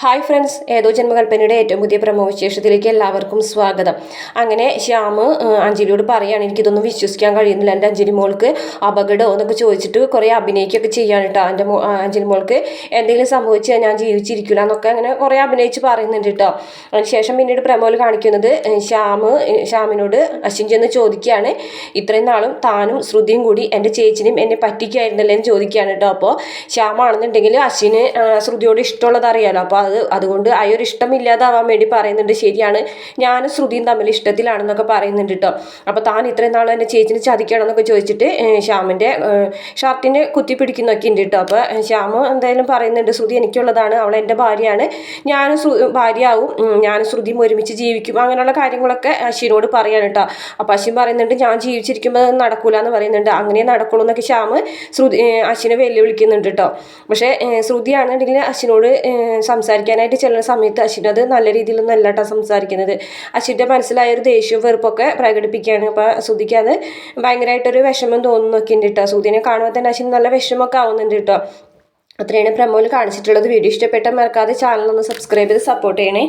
Hi friends ഏതോ ജന്മകൽപ്പനയുടെ ഏറ്റവും പുതിയ പ്രമോ വിശേഷത്തിലേക്ക് എല്ലാവർക്കും സ്വാഗതം. അങ്ങനെ ശ്യാം അഞ്ജലിയോട് പറയാണ് എനിക്കിതൊന്നും വിശ്വസിക്കാൻ കഴിയുന്നില്ല. എന്റെ അഞ്ജലി മോൾക്ക് അപകടമോ? എന്നൊക്കെ ചോദിച്ചിട്ട് കുറേ അഭിനയിക്കുകയൊക്കെ ചെയ്യാണ് കേട്ടോ എന്റെ മോ അഞ്ജലി മോൾക്ക് എന്തെങ്കിലും സംഭവിച്ചാൽ ഞാൻ ജീവിച്ചിരിക്കില്ല എന്നൊക്കെ അങ്ങനെ കുറേ അഭിനയിച്ച് പറയുന്നുണ്ട് കേട്ടോ അതിനുശേഷം പിന്നീട് പ്രമോയിൽ കാണിക്കുന്നത് ശ്യാം ശ്യാമിനോട് അശ്വിൻ ചെന്ന് ചോദിക്കുകയാണ് ഇത്രയും നാളും താനും ശ്രുതിയും കൂടി എന്റെ ചേച്ചിനെയും എന്നെ പറ്റിക്കായിരുന്നല്ലേ? എന്ന് ചോദിക്കുകയാണ് കേട്ടോ അപ്പോൾ ശ്യാമാണെന്നുണ്ടെങ്കിൽ അശ്വിന് ശ്രുതിയോട് ഇഷ്ടമുള്ളത് അറിയാലോ. അപ്പോൾ അത് അതുകൊണ്ട് ആ ഒരു ഇഷ്ടം ഇല്ലാതാവാൻ വേണ്ടി പറയുന്നുണ്ട്. ശരിയാണ്. ഞാനും ശ്രുതിയും തമ്മിൽ ഇഷ്ടത്തിലാണെന്നൊക്കെ പറയുന്നുണ്ട് കേട്ടോ അപ്പോൾ താൻ ഇത്രയും നാൾ എന്റെ ചേച്ചിനെ ചതിക്കണം എന്നൊക്കെ ചോദിച്ചിട്ട് ശ്യാമിന്റെ ഷർട്ടിനെ കുത്തി പിടിക്കുന്നൊക്കെ ഉണ്ട് കേട്ടോ അപ്പോൾ ശ്യാമ എന്തായാലും പറയുന്നുണ്ട് ശ്രുതി എനിക്കുള്ളതാണ് അവൾ എന്റെ ഭാര്യയാണ്. ഞാനും ഭാര്യയാവും. ഞാനും ശ്രുതിയും ഒരുമിച്ച് ജീവിക്കും. അങ്ങനെയുള്ള കാര്യങ്ങളൊക്കെ അശ്വിനോട് പറയാണ് കേട്ടോ അപ്പോൾ അശ്വിൻ പറയുന്നുണ്ട് ഞാൻ ജീവിച്ചിരിക്കുമ്പോൾ നടക്കൂല എന്ന് പറയുന്നുണ്ട്. അങ്ങനെ നടക്കുള്ളൂ എന്നൊക്കെ ശ്യാമ് ശ്രുതി അശ്വിനെ വെല്ലുവിളിക്കുന്നുണ്ട് കേട്ടോ പക്ഷേ ശ്രുതിയാണെന്നുണ്ടെങ്കിൽ അശ്വിനോട് ഏഹ്, സംസാരിക്കാനായിട്ട് ചെല്ലുന്ന സമയത്ത് അശ്വിൻ അത് നല്ല രീതിയിലൊന്നും അല്ല കേട്ടോ സംസാരിക്കുന്നത്. അശ്വിന്റെ മനസ്സിലായ ഒരു ദേഷ്യവും വെറുപ്പൊക്കെ പ്രകടിപ്പിക്കുകയാണ്. അപ്പോൾ ശ്രുതിക്ക് അത് ഭയങ്കരമായിട്ടൊരു വിഷമം തോന്നുന്നൊക്കെ ഉണ്ട് കേട്ടോ ശ്രുതിനെ കാണുമ്പോൾ തന്നെ അശ്വിൻ നല്ല വിഷമമൊക്കെ ആവുന്നുണ്ട് കേട്ടോ അത്രയാണ് പ്രമോയിൽ കാണിച്ചിട്ടുള്ളത്. വീഡിയോ ഇഷ്ടപ്പെട്ടാൽ മറക്കാതെ ചാനൽ ഒന്ന് സബ്സ്ക്രൈബ് ചെയ്ത് സപ്പോർട്ട് ചെയ്യണേ.